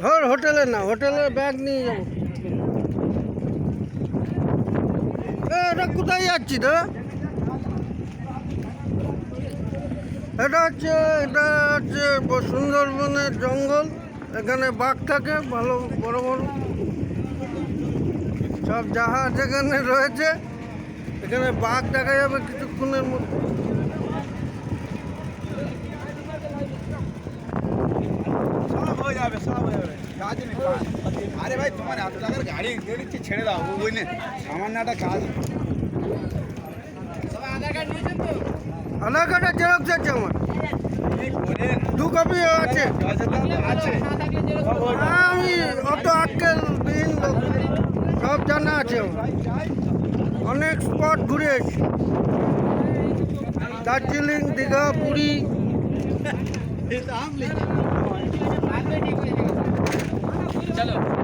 ধর হোটেলে না, হোটেলে ব্যাগ নিয়ে যাব। এটা কোথায় যাচ্ছি তো এটা হচ্ছে এটা হচ্ছে সুন্দরবনের জঙ্গল। এখানে বাঘ থাকে, ভালো, বড় বড়। সব জাহাজ এখানে রয়েছে। এখানে বাঘ দেখা যাবে কিছুক্ষণের মধ্যে সব হয়ে যাবে সব হয়ে যাবে কাজ নেই কাজ। আরে ভাই তোমার এত টাকার গাড়ি দিচ্ছি ছেড়ে দাও ও বুঝলে সামান্য একটা কাজ। আধার কার্ডের জেরক্স আছে আমার। দু কপি আছে। সব আমি অত আক্কেল বিহীন লোক। সব জানা আছে অনেক স্পট ঘুরে এসেছি। দার্জিলিং দীঘা পুরী। चलो।